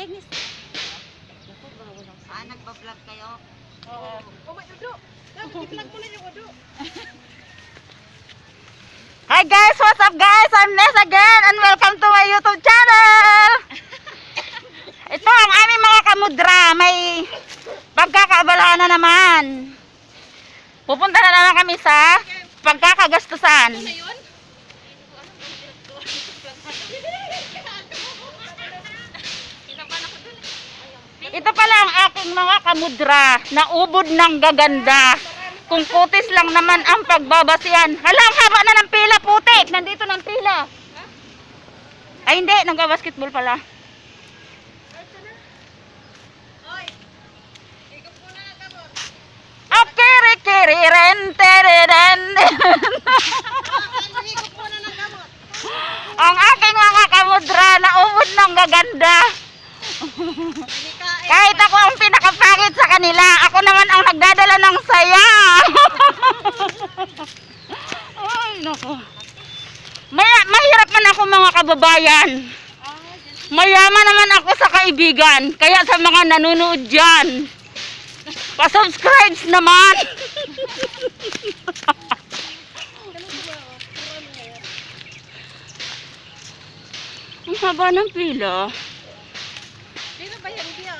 Agnes. Ah, nagpa-vlog kayo? Oo. Oh, may udo. Dapat i-vlog mo na yung udo. Hi guys, what's up guys? I'm Ness again and welcome to my YouTube channel. Ito ang aming mga kamudra. May pagkakaabalahan na naman. Pupunta na naman kami sa pagkakagastusan. Ano yun? Ito pala ang aking mga kamudra na ubod ng gaganda. Kung kutis lang naman ang pagbabasihan. Hala, ang haba na ng pila, putik. Nandito ng pila. Ay, hindi. Nagbabasketball pala. Oy. Ikot mo na kamo. Akiri, kiri, ren, tere, ren. Ikot mo na ng gamot. ang aking mga kamudra na ubod ng gaganda. Hindi ka eh. Kahit ako ang pinakapangit sa kanila, ako naman ang nagdadala ng saya. Ay, nako. Maya, mahirap man ako mga kababayan. Mayaman naman ako sa kaibigan. Kaya sa mga nanonood dyan, pa-subscribe naman. Ang haba ng pila. Sino ba yan dia?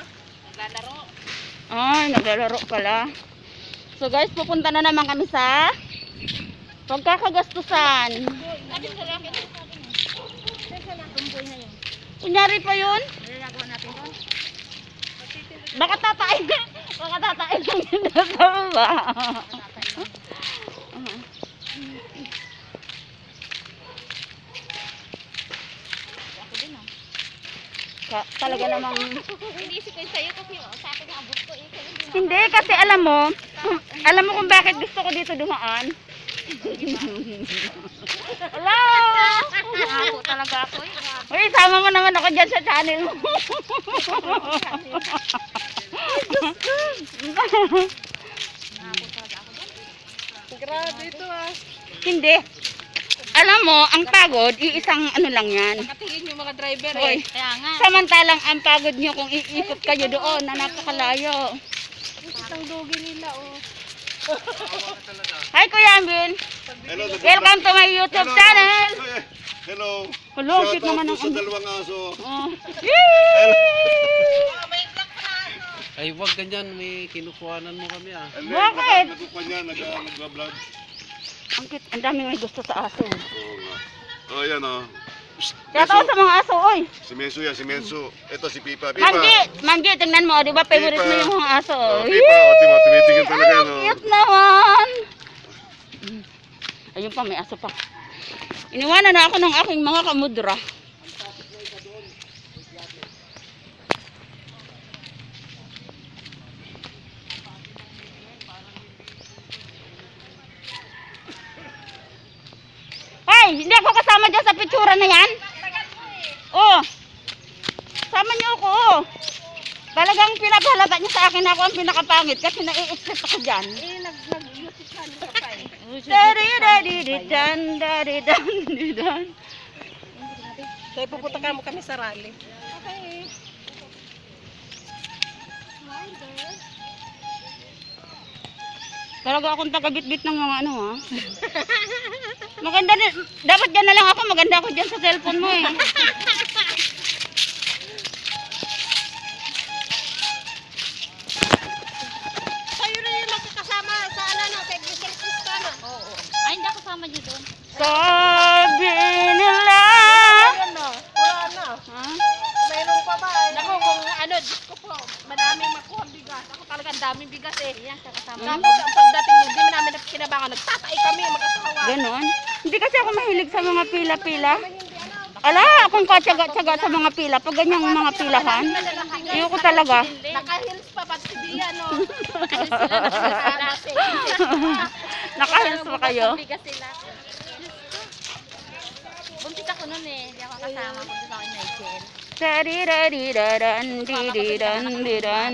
Naglalaro. Ay, naglalaro pala. So guys, pupunta na naman kami sa na. Na yun. Kunyari pa yun, baka tatain. baka tatain lang yun sa baba. Ka- talaga namang... Iniisip ko sa'yo kasi sa akin abot ko hindi kasi alam mo, alam mo kung bakit gusto ko dito dumaan? Hello! Ako talaga ako eh. Uy, sama mo naman ako dyan sa channel mo. Grabe ito ah. Hindi. Alam mo, ang pagod, iisang ano lang yan. Nakatingin yung mga driver eh. Kaya nga. Samantalang ang pagod nyo kung iikot kayo doon na napakalayo. Isang dugi nila oh. Hi Kuya Ambil! Hello, Welcome to my YouTube channel! Hello. Hello, Shout cute naman ang sa dalawang aso. Oh. Yee! Ay, wag ganyan. May kinukuhanan mo kami ah. Bakit? Nagkukuha niya, nag, nag-vlog. Ang cute, ang dami may gusto sa aso. Oo nga. Oh, yan oh. Kaya tao sa mga aso, oy! Si Mensu yan, si Mensu. Ito si Pipa. Pipa. Manggi! Manggi, tingnan mo, di ba favorite mo yung mga aso? Oh, Pipa, o, timo, tumitingin talaga Ay, oh. cute naman! Ayun pa, may aso pa. Iniwanan na ako ng aking mga kamudra. Kasama dyan sa pitsura na yan. Oh. Sama niyo ako. oh. Talagang pinapahalata niyo sa akin ako ang pinakapangit kasi nai-expect ako dyan. Eh, nag nag-YouTube channel ka pa eh. Dari dari di dan dari dan di dan. Kaya pupunta ka mo kami sa rally. Okay. Talaga akong taga-bit-bit ng mga ano ha. Maganda din. Dapat dyan na lang ako. Maganda ako dyan sa cellphone mo eh. Kayo na yung nakakasama sa ano no, kay Giselle Cristana. Oo. Ay, hindi ako kasama niyo doon. Sabi nila. Ayun no, wala na. Ha? Mayroon pa ba? Naku, kung ano, Diyos ko po, madaming makuha bigas. Ako talaga ang daming bigas eh. Yan, kasama. Tapos ang pagdating doon, hindi mo namin kinabangan. Nagtatay kami, mag-asawa. Ganon. Kasi ako mahilig sa mga pila-pila. Ala, akong katsaga-tsaga sa mga pila. Pag ganyang mga pilahan, ayoko talaga. Naka-heels pa pati si Dia, no? Naka-heels pa kayo? Buntis ako nun eh. Hindi ako kasama. Buntis ako ni Michael. Dari-dari-dadan, di-di-dan, di-dan.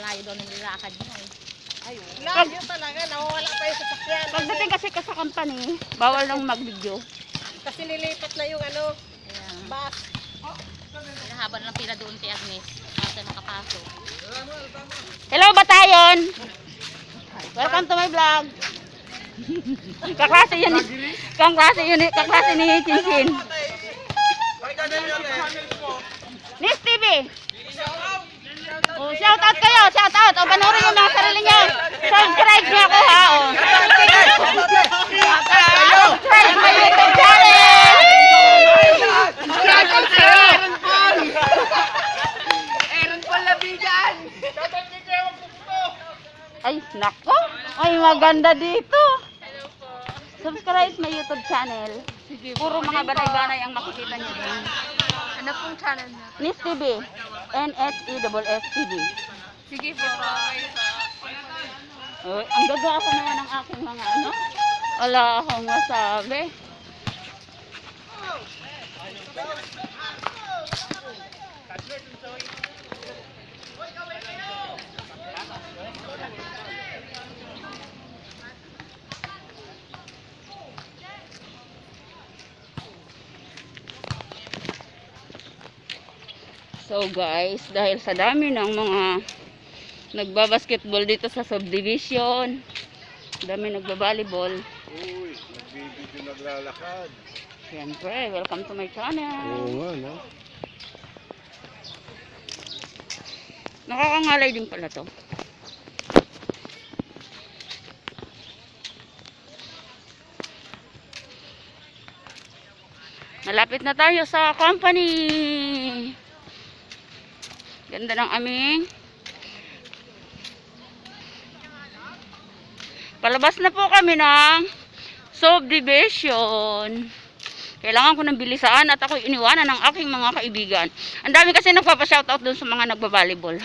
Malayo daw ng nilakad niya eh. Ayun. Layo talaga, nawawala pa yung sasakyan. Pagdating kasi ka sa company, bawal nang mag-video. Kasi nilipat na yung ano, Kaya, bus. haba na ng pila doon kay Agnes. Tayo makapasok. Hello, Batayon! Welcome to my vlog. Kaklase yun, kaklase yun, kaklase ni Chinchin. Miss TV! Oh, shout out kayo, shout out. O, panoorin yung mga sarili niyo. Subscribe niyo ako ha, o. Subscribe my YouTube channel! Ay, nako. Ay, maganda dito. Subscribe my YouTube channel. Puro mga banay-banay ang makikita niyo din. Ano pong channel niya? Nis TV. N-S-E-S-S TV. Sige po. Oh, ang gagawa ko naman ng aking mga ano. Wala akong masabi. So guys, dahil sa dami ng mga nagbabasketball dito sa subdivision, dami nagbabalibol. Uy, nagbibidyo naglalakad. Siyempre, welcome to my channel. nga, no? Nakakangalay din pala to. Malapit na tayo sa company. Ganda ng aming Palabas na po kami ng subdivision. Kailangan ko ng bilisan at ako iniwanan ng aking mga kaibigan. Ang dami kasi nagpapa-shoutout doon sa mga nagbabalibol.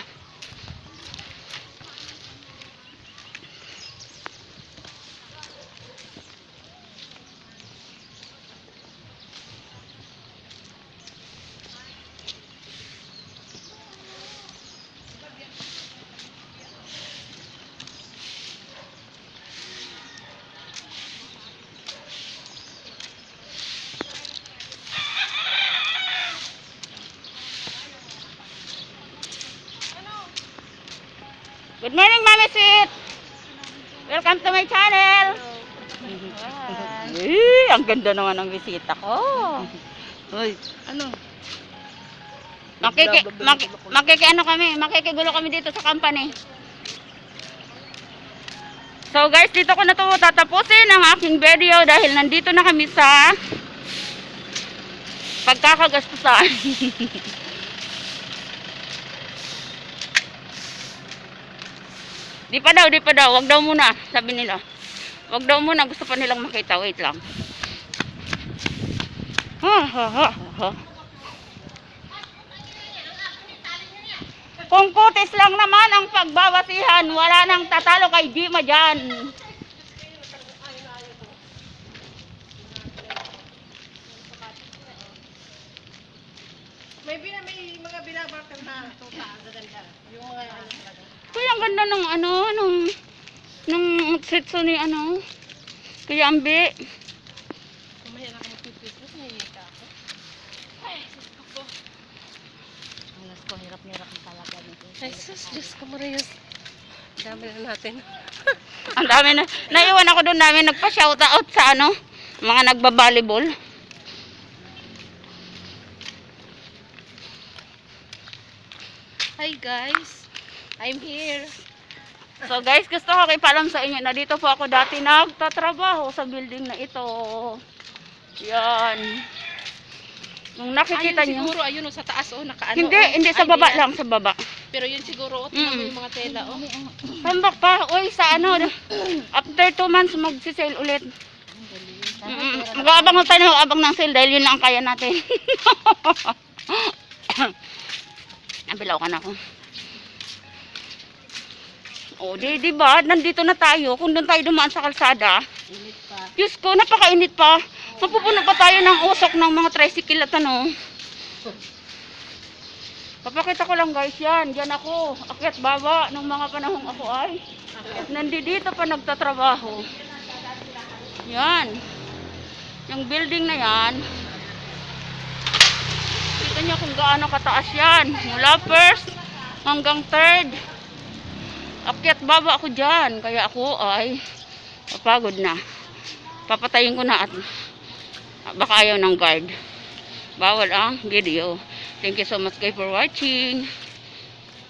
Good morning, Mami Sweet! Welcome to my channel! Eh, ang ganda naman ng bisita ko. Hoy, ano? Makiki, maki, makiki ano kami, makikigulo kami dito sa company. So guys, dito ko na to tatapusin ang aking video dahil nandito na kami sa pagkakagastusan. di pa daw, di pa daw, wag daw muna, sabi nila. Wag daw muna, gusto pa nilang makita, wait lang. Ha, ha. Kung kutis lang naman ang pagbabasihan, wala nang tatalo kay Jima dyan. May, may mga binabarkan na tuta. Ang gaganda. Yung mga. Kuya, ang ganda ng ano, nung, nung sitso ni ano, Kuya Ambi. Kumaya na ako magpipis. Mas nahihita ako. Alas ko, hirap-hirap na talaga nito. Ay, sus, Diyos ko, Marius. Dami na natin. Ang dami na, naiwan ako doon namin, nagpa-shoutout sa ano, mga nagbabalibol. Hi guys, I'm here. So guys, gusto ko ipalam sa inyo na dito po ako dati nagtatrabaho sa building na ito. Yan. Nung nakikita ayun niyo. siguro, ayun o, sa taas o, nakaano. Hindi, oh. hindi sa Ay, baba yan. lang, sa baba. Pero yun siguro, o, tingnan mo Mm. yung mga tela o. Tambak pa, uy, sa ano, after two months magsisale ulit. Mm, Mag-aabang tayo ng abang ng sale dahil yun lang ang kaya natin. Nabilaw ka na ako. O, di, di ba? Nandito na tayo. Kung doon tayo dumaan sa kalsada. Diyos ko, napakainit pa. Mapupuno pa tayo ng usok ng mga tricycle at ano. Papakita ko lang guys yan. Diyan ako. Akyat baba nung mga panahong ako ay. Nandito pa nagtatrabaho. Yan. Yung building na yan. Kita niyo kung gaano kataas yan. Mula first hanggang third. Akyat baba ako dyan. Kaya ako ay papagod na. Papatayin ko na at baka ayaw ng guard. Bawal ang video. Thank you so much guys for watching.